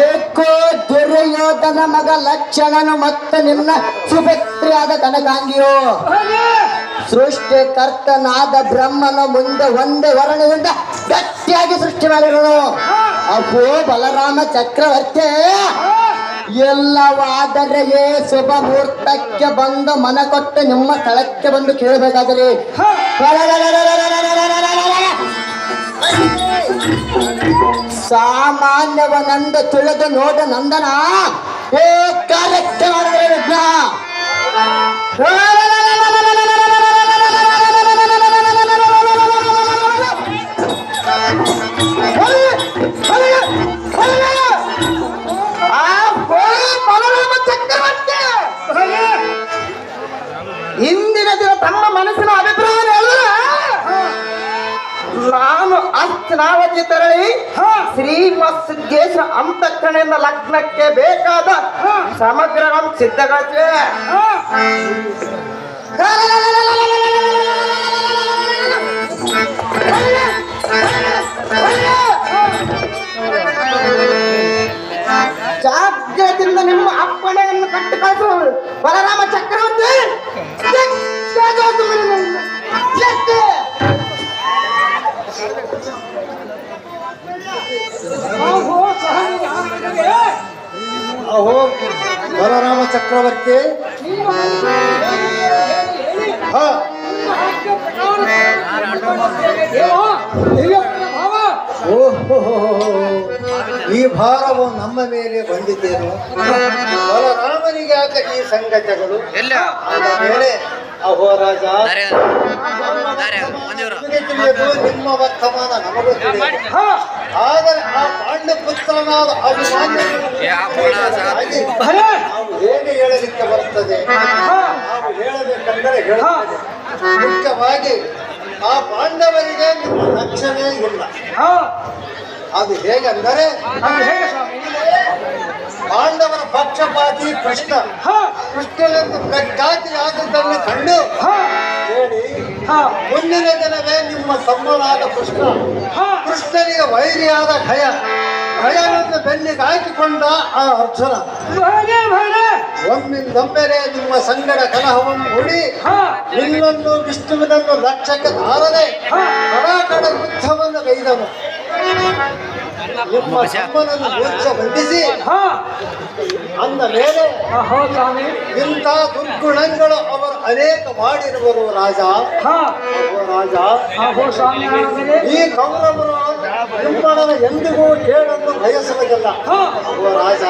ಏಕೋ ದುರ್ಯೋಧನ ಮಗ ಲಕ್ಷಣನು ಮತ್ತು ನಿನ್ನ ಸುಪುತ್ರಿಯಾದ ಸೃಷ್ಟಿ ಕರ್ತನಾದ ಬ್ರಹ್ಮನ ಮುಂದೆ ಒಂದೇ ವರ್ಣದಿಂದ ಗಟ್ಟಿಯಾಗಿ ಸೃಷ್ಟಿ ಮಾಡಿರೋನು ಅಪ್ಪೋ ಬಲರಾಮ ಚಕ್ರವರ್ತಿ ಎಲ್ಲವಾದರೆ ಏ ಶುಭ ಮುಹೂರ್ತಕ್ಕೆ ಬಂದು ಮನ ಕೊಟ್ಟು ನಿಮ್ಮ ಸ್ಥಳಕ್ಕೆ ಬಂದು ಕೇಳಬೇಕಾದರೆ. ಸಾಮಾನ್ಯವನಂದು ತಿಳಿದು ನೋಡ ನಂದನ, ಏ ಕಾರ್ಯಕ್ಕೆ ವಿಘ್ನ. ಇಂದಿನ ದಿನ ತಮ್ಮ ಮನಸ್ಸಿನ ಅಭಿಪ್ರಾಯ ನಾನು ಅಸ್ನಾವತಿ ತೆರಳಿ ಶ್ರೀಮತ್ ಸಿದ್ದೇಶ್ವರ ಲಗ್ನಕ್ಕೆ ಬೇಕಾದ ಸಮಗ್ರ ಸಿದ್ಧಗೊಳಿಸಿವೆ ಜಾಗ್ರತೆಯಿಂದ ನಿಮ್ಮ ಅಪ್ಪಣೆಯನ್ನು ಕಟ್ಟು ಕಳಿಸು ಬಲರಾಮ ಚಕ್ರವರ್ತಿ. ಅಹೋ ಬಲರಾಮ ಚಕ್ರವರ್ತಿ. ಹಾ. ಓಹೋ ಈ ಭಾರವು ನಮ್ಮ ಮೇಲೆ ಬಂದಿದ್ದೇನು? ಬಲರಾಮನಿಗೆ ಆಗ ಈ ಸಂಗತಿಗಳು. ಎಲ್ಲ ಮೇಲೆ ಅಹೋ ರಾಜ. ನಿಮ್ಮ ವರ್ತಮಾನ ನಮಗೂ ಆ ನಾವು ಹೇಗೆ ಹೇಳಲಿಕ್ಕೆ ಬರ್ತದೆ ನಾವು ಹೇಳಬೇಕಂದರೆ ಹೇಳುತ್ತದೆ ಮುಖ್ಯವಾಗಿ ಆ ಪಾಂಡವರಿಗೆ ನಿಮ್ಮ ರಕ್ಷಣೆ ಇಲ್ಲ ಅದು ಹೇಗೆಂದರೆ ಪಾಂಡವರ ಪಕ್ಷಪಾತಿ ಕೃಷ್ಣ ಕೃಷ್ಣನನ್ನು ಪ್ರಖ್ಯಾತಿ ಆದದ್ದನ್ನು ಕಂಡು ಹೇಳಿ ಮುಂದಿನ ದಿನವೇ ನಿಮ್ಮ ತಮ್ಮನಾದ ಕೃಷ್ಣ. ಕೃಷ್ಣನಿಗೆ ವೈರಿಯಾದ ಭಯ. ಭಯವನ್ನು ಬೆನ್ನಿಗೆ ಹಾಕಿಕೊಂಡ ಆ ಅರ್ಜುನ. ಒಮ್ಮಿಂದೊಮ್ಮೆಲೆ ನಿಮ್ಮ ಸಂಗಡ ಕಲಹವನ್ನು ಹೂಡಿ ನಿನ್ನನ್ನು ವಿಷ್ಣುವಿನನ್ನು ಲಕ್ಷ್ಯಕ್ಕೆ ತಾರದೆ ಕಡಾಕಡ ಯುದ್ಧವನ್ನು ಗೈದನು ನಿಮ್ಮ ಸಮ್ಮನನ್ನು ಮೋರ್ಚ ಬಂಧಿಸಿ ಅಂದ ಮೇಲೆ ಇಂಥ ದುರ್ಗುಣಗಳು ಅವರು ಅನೇಕ ಮಾಡಿರುವರು ರಾಜ. ರಾಜ. ಈ ಕೌರವರು ಎಂದಿಗೂ ಕೇಳನ್ನು ಬಯಸಬೇಕಲ್ಲ ರಾಜ